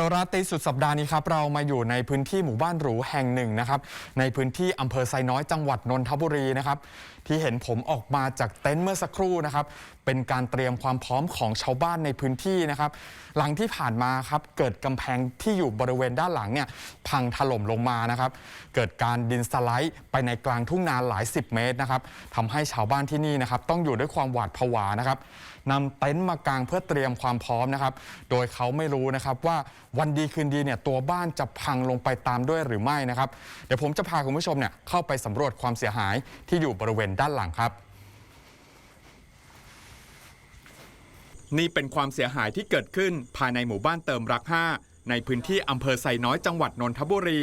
เยวราตรีสุดสัปดาห์นี้ครับเรามาอยู่ในพื้นที่หมู่บ้านหรูแห่งหนึ่งนะครับในพื้นที่อำเภอไซน้อยจังหวัดนนทบุรีนะครับที่เห็นผมออกมาจากเต็นท์เมื่อสักครู่นะครับเป็นการเตรียมความพร้อมของชาวบ้านในพื้นที่นะครับหลังที่ผ่านมาครับเกิดกำแพงที่อยู่บริเวณด้านหลังเนี่ยพังถล่มลงมานะครับเกิดการดินสไลด์ไปในกลางทุ่งนาหลายสิบเมตรนะครับทำให้ชาวบ้านที่นี่นะครับต้องอยู่ด้วยความหวาดผวานะครับ นำเต็นท์มากางเพื่อเตรียมความพร้อมนะครับ โดยเขาไม่รู้นะครับว่าวันดีคืนดีเนี่ยตัวบ้านจะพังลงไปตามด้วยหรือไม่นะครับ เดี๋ยวผมจะพาคุณผู้ชมเนี่ยเข้าไปสำรวจความเสียหายที่อยู่บริเวณด้านหลังครับ นี่เป็นความเสียหายที่เกิดขึ้นภายในหมู่บ้านเติมรัก 5 ในพื้นที่อำเภอไซน้อยจังหวัดนนทบุรี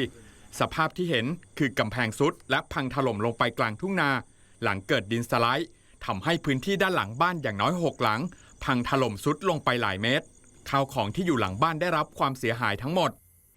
สภาพที่เห็นคือกำแพงซุด และพังถล่มลงไปกลางทุ่งนา หลังเกิดดินสไลด์ ทำให้พื้นที่ด้านหลังบ้านอย่างน้อย 6 หลัง พังถล่มซุดลงไปหลายเมตร ข้าวของที่อยู่หลังบ้านได้รับความเสียหายทั้งหมด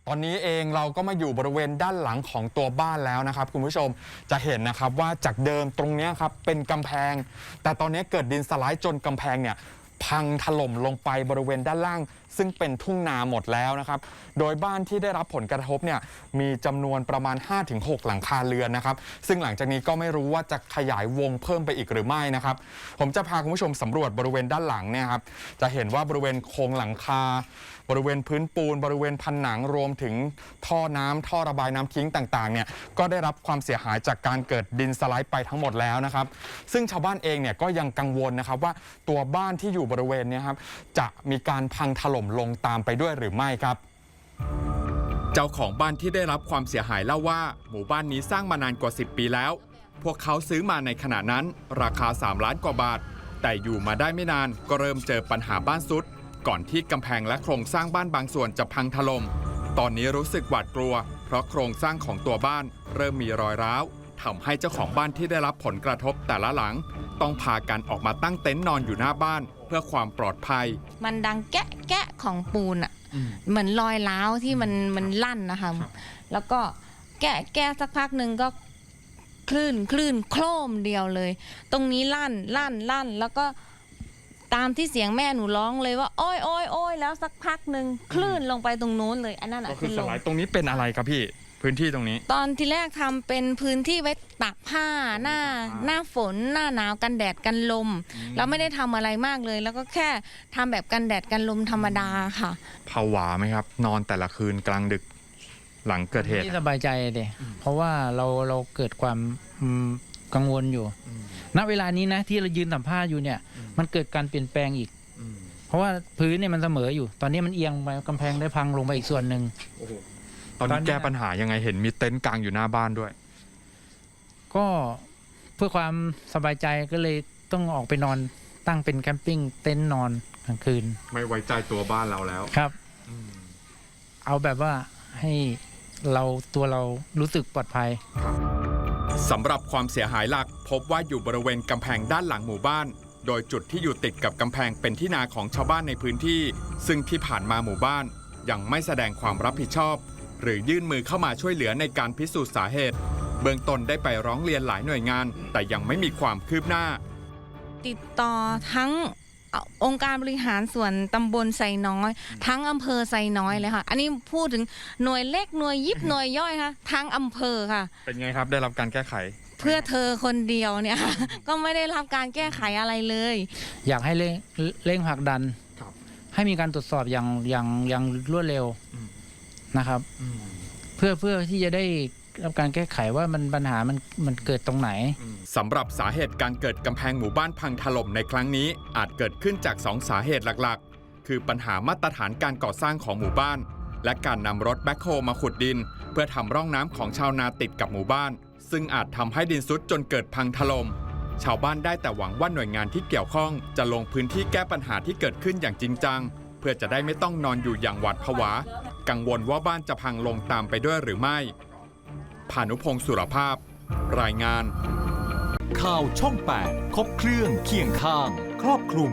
ตอนนี้เองเราก็มาอยู่บริเวณด้านหลังของตัวบ้านแล้วนะครับ คุณผู้ชมจะเห็นนะครับว่าจากเดิมตรงเนี้ยครับเป็นกำแพง แต่ตอนนี้เกิดดินสไลด์จนกำแพงเนี่ย พังถล่มลงไปบริเวณด้านล่าง ซึ่งเป็นทุ่งนาหมดแล้วนะครับ โดยบ้านที่ได้รับผลกระทบเนี่ยมีจำนวนประมาณ 5-6 หลังคาเรือนนะครับ ซึ่งหลังจากนี้ก็ไม่รู้ว่าจะขยายวงเพิ่มไปอีกหรือไม่นะครับ ผมจะพาคุณผู้ชมสำรวจบริเวณด้านหลังเนี่ยครับจะเห็นว่าบริเวณโครงหลังคา บริเวณพื้นปูน บริเวณผนังรวมถึงท่อน้ำท่อระบายน้ำทิ้งต่างๆเนี่ยก็ได้รับความเสียหายจากการเกิดดินสไลด์ไปทั้งหมดแล้วนะครับ ซึ่งชาวบ้านเองเนี่ยก็ยังกังวลนะครับว่าตัวบ้านที่อยู่บริเวณนี้ครับจะมีการพังถล่มลงตามไปด้วยหรือไม่ครับ เจ้าของบ้านที่ได้รับความเสียหายเล่าว่า หมู่บ้านนี้สร้างมานานกว่า 10 ปีแล้ว พวกเขาซื้อมาในขณะนั้น ราคา 3 ล้านกว่าบาท แต่อยู่มาได้ไม่นานก็เริ่มเจอปัญหาบ้านซุด ก่อนที่กำแพงและโครงสร้างบ้านบางส่วนจะพังถล่มตอนนี้รู้สึกหวาดกลัว เพราะโครงสร้างของตัวบ้านเริ่มมีรอยร้าวทำให้เจ้าของบ้านที่ได้รับผลกระทบแต่ละหลัง ต้องพากันออกมาตั้งเต็นท์นอนอยู่หน้าบ้าน เพื่อความปลอดภัย มันดังแกะแกะของปูนอะ่ะเหมือนรอยร้าวที่มันมันลั่นนะคะ แล้วก็แกะแกะสักพักหนึ่งก็คลื่นคลื่นโครมเดียวเลย ตรงนี้ลั่นลั่นลั่น แล้วก็ตามที่เสียงแม่หนูร้องเลยว่าโอ้ยโอ้ยโอ้ยแล้วสักพักหนึ่งคลื่นลงไปตรงนู้นเลย อันนั้นอะก็คือคือสลงไลด์ตรงนี้เป็นอะไรครับพี่ พื้นที่ตรงนี้ ตอนที่แรกทำเป็นพื้นที่ไว้ตากผ้าหน้าหน้าฝน หน้าหนาวกันแดดกันลม เราไม่ได้ทำอะไรมากเลย แล้วก็แค่ทำแบบกันแดดกันลมธรรมดาค่ะ ผวาไหมครับ นอนแต่ละคืนกลางดึกหลังเกิดเหตุ ที่สบายใจเดเพราะว่าเราเราเกิดความอืมกังวลอยู่ ณ เวลานี้นะที่เรายืนสัมภาษณ์อยู่เนี่ยมันเกิดการเปลี่ยนแปลงอีก เพราะว่าพื้นเนี่ยมันเสมออยู่ ตอนนี้มันเอียงไปกำแพงได้พังลงไปอีกส่วนหนึ่งตอน ตอนี้นนี้แก้ปัญหายังไงเห็นมีเต็นท์กลางอยู่หน้าบ้านด้วย ก็เพื่อความสบายใจก็เลยต้องออกไปนอนตั้งเป็นแคมปิ้งเต็นท์นอนกลางคืน ไม่ไว้ใจตัวบ้านเราแล้วครับ เอาแบบว่าให้เราตัวเรารู้สึกปลอดภัย สำหรับความเสียหายหลักพบว่าอยู่บริเวณกำแพงด้านหลังหมู่บ้าน โดยจุดที่อยู่ติดกับกำแพงเป็นที่นาของชาวบ้านในพื้นที่ ซึ่งที่ผ่านมาหมู่บ้านยังไม่แสดงความรับผิดชอบ หรือยื่นมือเข้ามาช่วยเหลือในการพิสูจน์สาเหตุ เบื้องต้นได้ไปร้องเรียนหลายหน่วยงาน แต่ยังไม่มีความคืบหน้า ติดต่อทั้งเอ่อองค์การบริหารส่วนตำบลไซน้อย ทั้งอำเภอไซน้อยเลยค่ะ อันนี้พูดถึงหน่วยเล็กหน่วยยิบหน่วยย่อยค่ะทั้งอำเภอค่ะ เป็นไงครับได้รับการแก้ไข เพื่อเธอคนเดียวเนี่ย ก็ไม่ได้รับการแก้ไขอะไรเลย อยากให้เร่งเร่งผลักดันครับให้มีการตรวจสอบอย่างอย่างอย่างรวดเร็วอืม นะครับ เพื่อเพื่อที่จะได้รับการแก้ไขว่ามันปัญหามันมันเกิดตรงไหนสำหรับสาเหตุการเกิดกำแพงหมู่บ้านพังถล่มในครั้งนี้ อาจเกิดขึ้นจาก 2 สาเหตุหลักๆ คือปัญหามาตรฐานการก่อสร้างของหมู่บ้าน และการนำรถแบ็คโฮมาขุดดิน เพื่อทำร่องน้ำของชาวนาติดกับหมู่บ้าน ซึ่งอาจทำให้ดินซุดจนเกิดพังถล่มชาวบ้านได้แต่หวังว่าหน่วยงานที่เกี่ยวข้องจะลงพื้นที่แก้ปัญหาที่เกิดขึ้นอย่างจริงจัง เพื่อจะได้ไม่ต้องนอนอยู่อย่างหวาดผวา กังวลว่าบ้านจะพังลงตามไปด้วยหรือไม่พานุพงศ์สุรภาพ รายงาน ข่าวช่อง 8 ครบเครื่องเคียงข้าง ครอบคลุม